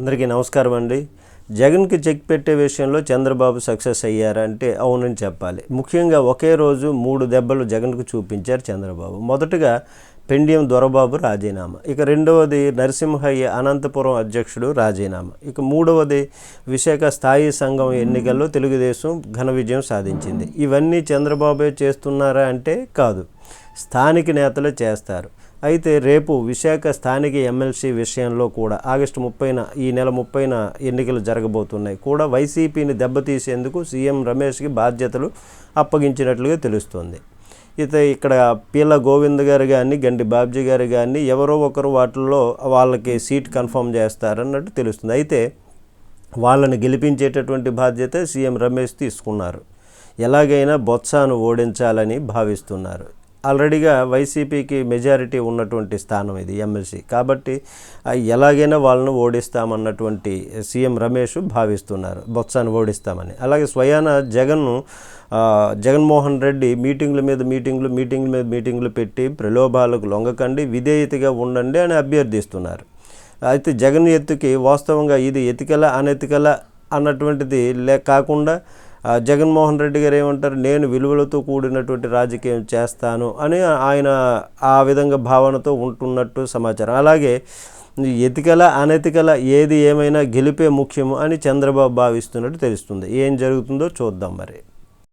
అందరికీ నమస్కారం అండి. జగన్కి చెక్ పెట్టే విషయంలో చంద్రబాబు సక్సెస్ అయ్యారంటే అవునని చెప్పాలి. ముఖ్యంగా ఒకే రోజు మూడు దెబ్బలు జగన్కు చూపించారు చంద్రబాబు. మొదటగా పెండియం దొరబాబు రాజీనామా. ఇక రెండవది నరసింహయ్య అనంతపురం అధ్యక్షుడు రాజీనామా. ఇక మూడవది విశాఖ స్థాయి సంఘం ఎన్నికల్లో తెలుగుదేశం ఘన విజయం సాధించింది. ఇవన్నీ చంద్రబాబే చేస్తున్నారా అంటే కాదు. స్థానిక నేతలు చేస్తారు. అయితే రేపు విశాఖ స్థానిక ఎమ్మెల్సీ విషయంలో కూడా ఆగస్టు ముప్పైన ఈ నెల ముప్పైన ఎన్నికలు జరగబోతున్నాయి. కూడా వైసీపీని దెబ్బతీసేందుకు సీఎం రమేష్కి బాధ్యతలు అప్పగించినట్లుగా తెలుస్తోంది. ఇత ఇక్కడ పీల గోవింద్ గారు కానీ గండి బాబ్జీ గారు కానీ ఎవరో ఒకరు వాటిల్లో వాళ్ళకి సీట్ కన్ఫర్మ్ చేస్తారన్నట్టు తెలుస్తుంది. అయితే వాళ్ళని గెలిపించేటటువంటి బాధ్యత సీఎం రమేష్ తీసుకున్నారు. ఎలాగైనా బొత్సాను ఓడించాలని భావిస్తున్నారు. ఆల్రెడీగా వైసీపీకి మెజారిటీ ఉన్నటువంటి స్థానం ఇది ఎమ్మెల్సీ. కాబట్టి ఎలాగైనా వాళ్ళను ఓడిస్తామన్నటువంటి సీఎం రమేష్ భావిస్తున్నారు. బొత్సాను ఓడిస్తామని. అలాగే స్వయాన జగన్ను జగన్మోహన్ రెడ్డి మీటింగ్ల మీద మీటింగ్లు మీటింగ్ల మీద మీటింగ్లు పెట్టి ప్రలోభాలకు లొంగకండి విధేయతగా ఉండండి అని అభ్యర్థిస్తున్నారు. అయితే జగన్ ఎత్తుకి వాస్తవంగా ఇది ఎతికల అనెతికల అన్నటువంటిది లే కాకుండా జగన్మోహన్ రెడ్డి గారు ఏమంటారు నేను విలువలతో కూడినటువంటి రాజకీయం చేస్తాను అని ఆయన ఆ విధంగా భావనతో ఉంటున్నట్టు సమాచారం. అలాగే ఎతికల అనెతికల ఏది ఏమైనా గెలిపే ముఖ్యము అని చంద్రబాబు భావిస్తున్నట్టు తెలుస్తుంది. ఏం జరుగుతుందో చూద్దాం మరి.